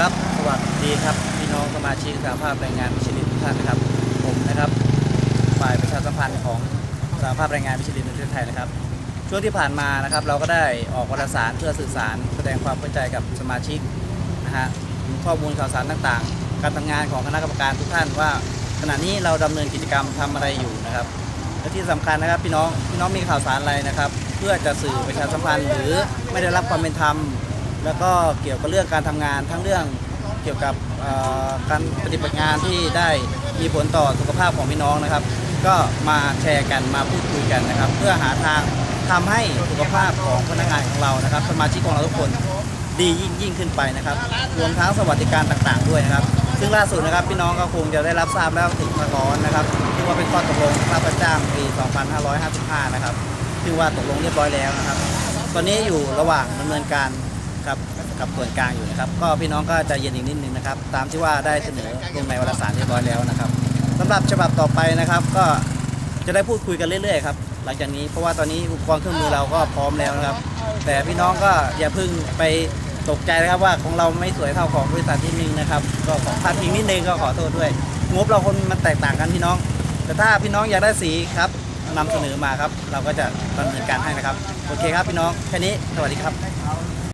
ครับ สวัสดีครับ พี่น้องสมาชิกสหภาพแรงงานมิชลินทุกท่านนะครับ ผมนะครับฝ่ายประชาสัมพันธ์ของสหภาพแรงงานมิชลินประเทศไทยนะครับ ช่วงที่ผ่านมานะครับ เราก็ได้ออกวารสารเพื่อสื่อสาร แสดงความเข้าใจกับสมาชิกนะฮะข้อมูลข่าวสารต่างๆ การทำงานของคณะกรรมการทุกท่านว่า ขณะนี้เราดำเนินกิจกรรมทำอะไรอยู่นะครับและที่สำคัญนะครับพี่น้องพี่น้องมีข่าวสารอะไรนะครับ เพื่อจะสื่อประชาสัมพันธ์หรือไม่ได้รับความเป็นธรรม แล้วก็เกี่ยวกับเรื่องการทำงานทั้งเรื่องเกี่ยวกับการปฏิบัติงานที่ได้มีผลต่อสุขภาพของพี่น้องนะครับ ก็มาแชร์กันมาพูดคุยกันนะครับ เพื่อหาทางทำให้สุขภาพของพนักงานของเรานะครับ สมาชิกของเราทุกคนดียิ่งยิ่งขึ้นไปนะครับ รวมทั้งสวัสดิการต่างๆ ด้วยนะครับ ซึ่งล่าสุดนะครับพี่น้องก็คงจะได้รับทราบแล้วถึงมาร้อนนะครับที่ว่าเป็นข้อตกลงค่าประจ้างปี 2555 นะครับซึ่ว่าตกลงเรียบร้อยแล้วนะครับ ตอนนี้อยู่ระหว่างดำเนินการ ครับกับส่วนกลางอยู่นะครับ ก็พี่น้องก็ใจเย็นอีกนิดนึงนะครับ ตามที่ว่าได้เสนอลงในวารสารเรียบร้อยแล้วนะครับสำหรับฉบับต่อไปนะครับ ก็จะได้พูดคุยกันเรื่อยๆครับหลังจากนี้เพราะว่าตอนนี้อุปกรณ์เครื่องมือเราก็พร้อมแล้วนะครับ แต่พี่น้องก็อย่าเพิ่งไปตกใจนะครับว่าของเราไม่สวยเท่าของบริษัทที่หนึ่งนะครับ ก็ขอพาดพิงนิดนึงก็ขอโทษด้วย งบเราคนมันแตกต่างกันพี่น้อง แต่ถ้าพี่น้องอยากได้สีครับนำเสนอมาครับ เราก็จะดำเนินการให้นะครับ โอเคครับพี่น้องแค่นี้สวัสดีครับ